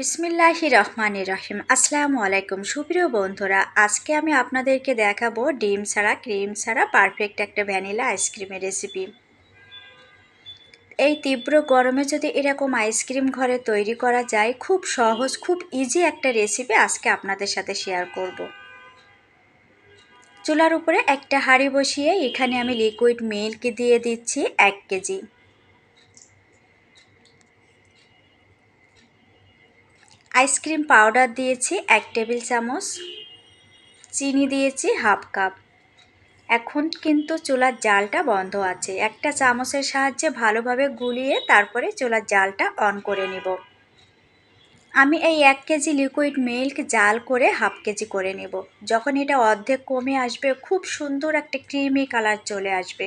বিসমিল্লাহি রহমানির রহিম। আসসালামু আলাইকুম। সুপ্রিয় বন্ধুরা, আজকে আমি আপনাদেরকে দেখাবো ডিম ছাড়া, ক্রিম ছাড়া পারফেক্ট একটা ভ্যানিলা আইসক্রিমের রেসিপি। এই তীব্র গরমে যদি এরকম আইসক্রিম ঘরে তৈরি করা যায়, খুব সহজ, খুব ইজি একটা রেসিপি আজকে আপনাদের সাথে শেয়ার করব। চুলার উপরে একটা হাঁড়ি বসিয়ে এখানে আমি লিকুইড মিল্ক দিয়ে দিচ্ছি এক কেজি। আইসক্রিম পাউডার দিয়েছি এক টেবিল চামচ, চিনি দিয়েছি হাফ কাপ। এখন কিন্তু চুলার জালটা বন্ধ আছে। একটা চামচের সাহায্যে ভালোভাবে গুলিয়ে তারপরে চুলার জালটা অন করে নিব। আমি এই এক কেজি লিকুইড মিল্ক জাল করে হাফ কেজি করে নেব। যখন এটা অর্ধেক কমে আসবে, খুব সুন্দর একটা ক্রিমি কালার চলে আসবে।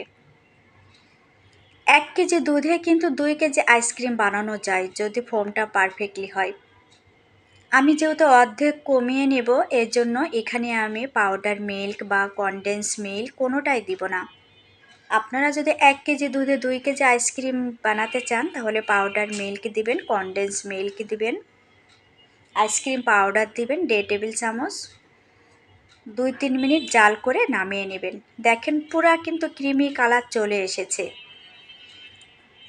এক কেজি দুধে কিন্তু দুই কেজি আইসক্রিম বানানো যায়, যদি ফোমটা পারফেক্টলি হয়। আমি যেহেতু অর্ধেক কমিয়ে নেব এর জন্য এখানে আমি পাউডার মিল্ক বা কনডেন্স মিল্ক কোনোটাই দিব না। আপনারা যদি এক কেজি দুধে দুই কেজি আইসক্রিম বানাতে চান, তাহলে পাউডার মিল্ক দিবেন কনডেন্স মিল্ক দিবেন আইসক্রিম পাউডার দিবেন, দেড় টেবিল চামচ, দুই তিন মিনিট জাল করে নামিয়ে নেবেন। দেখেন পুরা কিন্তু ক্রিমি কালার চলে এসেছে।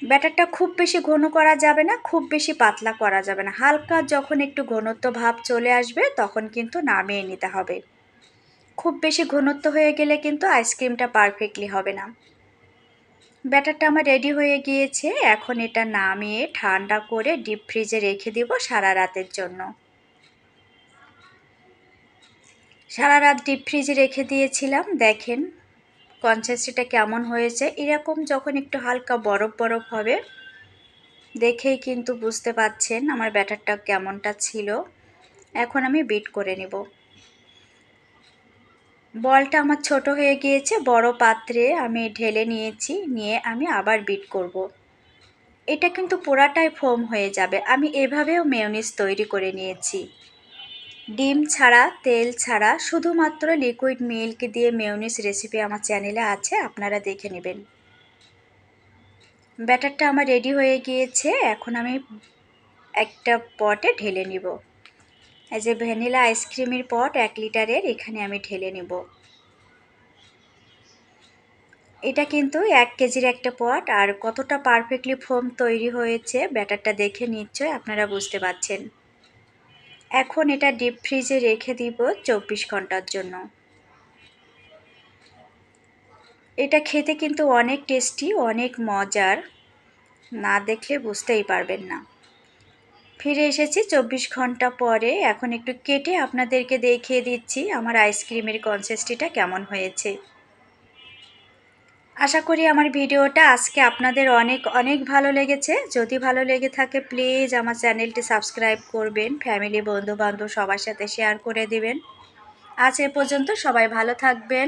ব্যাটারটা খুব বেশি ঘন করা যাবে না, খুব বেশি পাতলা করা যাবে না। হালকা যখন একটু ঘনত্ব ভাব চলে আসবে, তখন কিন্তু নামিয়ে নিতে হবে। খুব বেশি ঘনত্ব হয়ে গেলে কিন্তু আইসক্রিমটা পারফেক্টলি হবে না। ব্যাটারটা আমার রেডি হয়ে গিয়েছে, এখন এটা নামিয়ে ঠান্ডা করে ডিপ ফ্রিজে রেখে দিব সারা রাতের জন্য। সারা রাত ডিপ ফ্রিজে রেখে দিয়েছিলাম, দেখেন কনসেন্সিটা কেমন হয়েছে? এরকম যখন একটু হালকা বরফ বরফ হবে, দেখেই কিন্তু বুঝতে পাচ্ছেন আমার ব্যাটারটা কেমনটা ছিল। এখন আমি বিট করে নেব। বলটা আমার ছোট হয়ে গিয়েছে, বড় পাত্রে আমি ঢেলে নিয়েছি, নিয়ে আমি আবার বিট করব। এটা কিন্তু পোড়াটাই ফোম হয়ে যাবে। আমি এভাবেও মেয়নিস তৈরি করে নিয়েছি। ডিম ছাড়া, তেল ছাড়া শুধুমাত্র লিকুইড মিল্ক দিয়ে মেয়নিস রেসিপি আমার চ্যানেলে আছে, আপনারা দেখে নেবেন। ব্যাটারটা আমার রেডি হয়ে গিয়েছে, এখন আমি একটা পটে ঢেলে নিব। এই যে ভ্যানিলা আইসক্রিমের পট এক লিটারের, এখানে আমি ঢেলে নিব। এটা কিন্তু এক কেজির একটা পট আর কতটা পারফেক্টলি ফোম তৈরি হয়েছে, ব্যাটারটা দেখে নিশ্চয় আপনারা বুঝতে পারছেন। এখন এটা ডিপ ফ্রিজে রেখে দিব চব্বিশ ঘণ্টার জন্য। এটা খেতে কিন্তু অনেক টেস্টি অনেক মজার, না দেখলে বুঝতেই পারবেন না। ফিরে এসেছি চব্বিশ ঘণ্টা পরে, এখন একটু কেটে আপনাদেরকে দেখিয়ে দিচ্ছি আমার আইসক্রিমের কনসেস্টিটা কেমন হয়েছে। আশা করি আমার ভিডিওটা আজকে আপনাদের অনেক অনেক ভালো লেগেছে। যদি ভালো লেগে থাকে প্লিজ আমার চ্যানেলটি সাবস্ক্রাইব করবেন ফ্যামিলি বন্ধু বান্ধব সবার সাথে শেয়ার করে দিবেন। আজ এ পর্যন্ত সবাই ভালো থাকবেন।